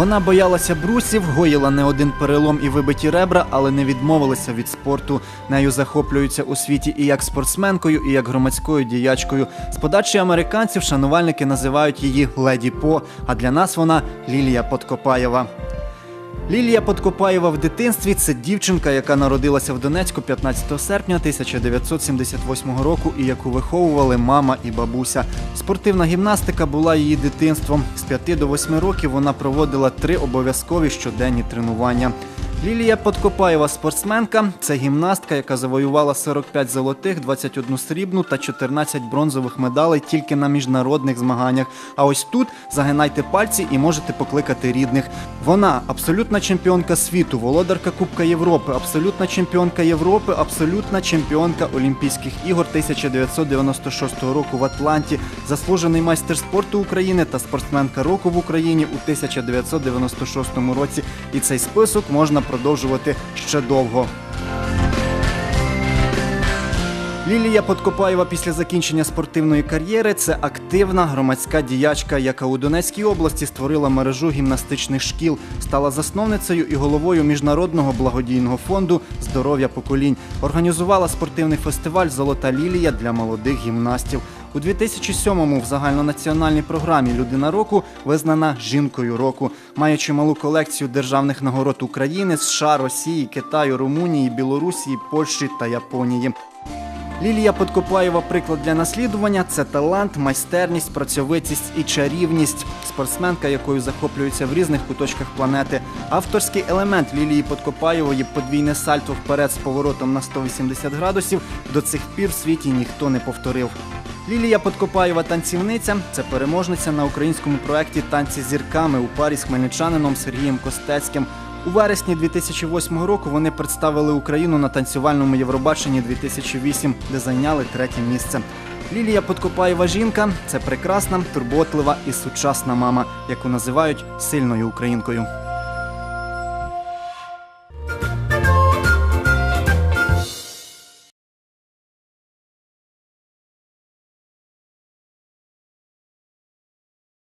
Вона боялася брусів, гоїла не один перелом і вибиті ребра, але не відмовилася від спорту. Нею захоплюються у світі і як спортсменкою, і як громадською діячкою. З подачі американців шанувальники називають її Леді По. А для нас вона Лілія Подкопаєва. Лілія Подкопаєва в дитинстві це дівчинка, яка народилася в Донецьку 15 серпня 1978 року і яку виховували мама і бабуся. Спортивна гімнастика була її дитинством. З 5 до 8 років вона проводила три обов'язкові щоденні тренування. Лілія Подкопаєва спортсменка це гімнастка, яка завоювала 45 золотих, 21 срібну та 14 бронзових медалей тільки на міжнародних змаганнях. А ось тут загинайте пальці і можете покликати рідних. Вона абсолютна чемпіонка світу, володарка Кубка Європи, абсолютна чемпіонка Європи, абсолютна чемпіонка Олімпійських ігор 1996 року в Атланті, заслужений майстер спорту України та спортсменка року в Україні у 1996 році. І цей список можна продовжувати ще довго. Лілія Подкопаєва після закінчення спортивної кар'єри це активна громадська діячка, яка у Донецькій області створила мережу гімнастичних шкіл, стала засновницею і головою міжнародного благодійного фонду Здоров'я поколінь. Організувала спортивний фестиваль Золота лілія для молодих гімнастів. У 2007-му в загальнонаціональній програмі Людина року визнана жінкою року, має чималу колекцію державних нагород України, США, Росії, Китаю, Румунії, Білорусі, Польщі та Японії. Лілія Подкопаєва приклад для наслідування це талант, майстерність, працьовитість і чарівність. Спортсменка, якою захоплюються в різних куточках планети. Авторський елемент Лілії Подкопаєвої подвійне сальто вперед з поворотом на 180 градусів до цих пір в світі ніхто не повторив. Лілія Подкопаєва танцівниця це переможниця на українському проєкті Танці зірками у парі з хмельничанином Сергієм Костецьким. У вересні 2008 року вони представили Україну на танцювальному Євробаченні 2008, де зайняли третє місце. Лілія Подкопаєва жінка це прекрасна, турботлива і сучасна мама, яку називають сильною українкою.